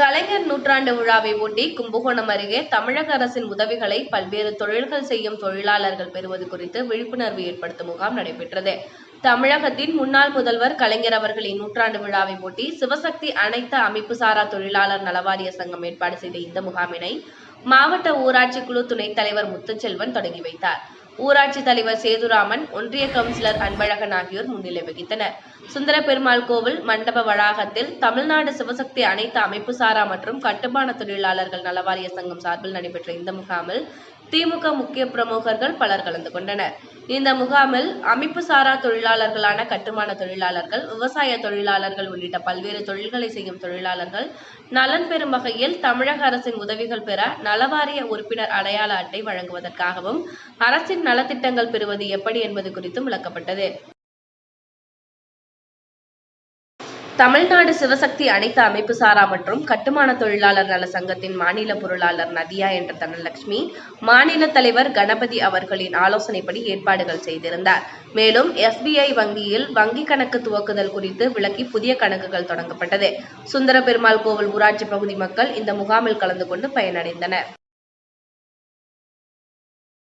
கலைஞர் நூற்றாண்டு விழாவை ஒட்டி கும்பகோணம் அருகே தமிழக அரசின் உதவிகளை பல்வேறு தொழில்கள் செய்யும் தொழிலாளர்கள் பெறுவது குறித்து விழிப்புணர்வு ஏற்படுத்தும் முகாம் நடைபெற்றது. தமிழகத்தின் முன்னாள் முதல்வர் கலைஞர் அவர்களின் நூற்றாண்டு விழாவை ஒட்டி சிவசக்தி அனைத்து அமைப்பு சாரா தொழிலாளர் நலவாரிய சங்கம் ஏற்பாடு செய்த இந்த முகாமினை மாவட்ட ஊராட்சி குழு துணைத் தலைவர் முத்துச்செல்வன் தொடங்கி வைத்தார். ஊராட்சி தலைவர் சேதுராமன் ஒன்றிய கவுன்சிலர் அன்பழகன் ஆகியோர் முன்னிலை வகித்தனர். சுந்தர பெருமாள் கோவில் மண்டப வளாகத்தில் தமிழ்நாடு சிவசக்தி அனைத்து அமைப்பு சாரா மற்றும் கட்டுமான தொழிலாளர்கள் நலவாரிய சங்கம் சார்பில் நடைபெற்ற இந்த முகாமில் திமுக முக்கிய பிரமுகர்கள் பலர் கலந்து கொண்டனர். இந்த முகாமில் அமைப்பு சாரா தொழிலாளர்களான கட்டுமான தொழிலாளர்கள் விவசாய தொழிலாளர்கள் உள்ளிட்ட பல்வேறு தொழில்களை செய்யும் தொழிலாளர்கள் நலன் பெறும் வகையில் தமிழக அரசின் உதவிகள் பெற நலவாரிய உறுப்பினர் அடையாள அட்டை வழங்குவதற்காகவும் அரசின் நலத்திட்டங்கள் பெறுவது எப்படி என்பது குறித்தும் விளக்கப்பட்டது. தமிழ்நாடு சிவசக்தி அனைத்து அமைப்பு சாரா மற்றும் கட்டுமான தொழிலாளர் நல சங்கத்தின் மாநில பொருளாளர் நதியா என்ற தனலட்சுமி மாநில தலைவர் கணபதி அவர்களின் ஆலோசனைப்படி ஏற்பாடுகள் செய்திருந்தார். மேலும் எஸ்பிஐ வங்கியில் வங்கி கணக்கு துவக்குதல் குறித்து விளக்கி புதிய கணக்குகள் தொடங்கப்பட்டது. சுந்தர பெருமாள் கோவில் ஊராட்சி பகுதி மக்கள் இந்த முகாமில் கலந்து கொண்டு பயனடைந்தனர்.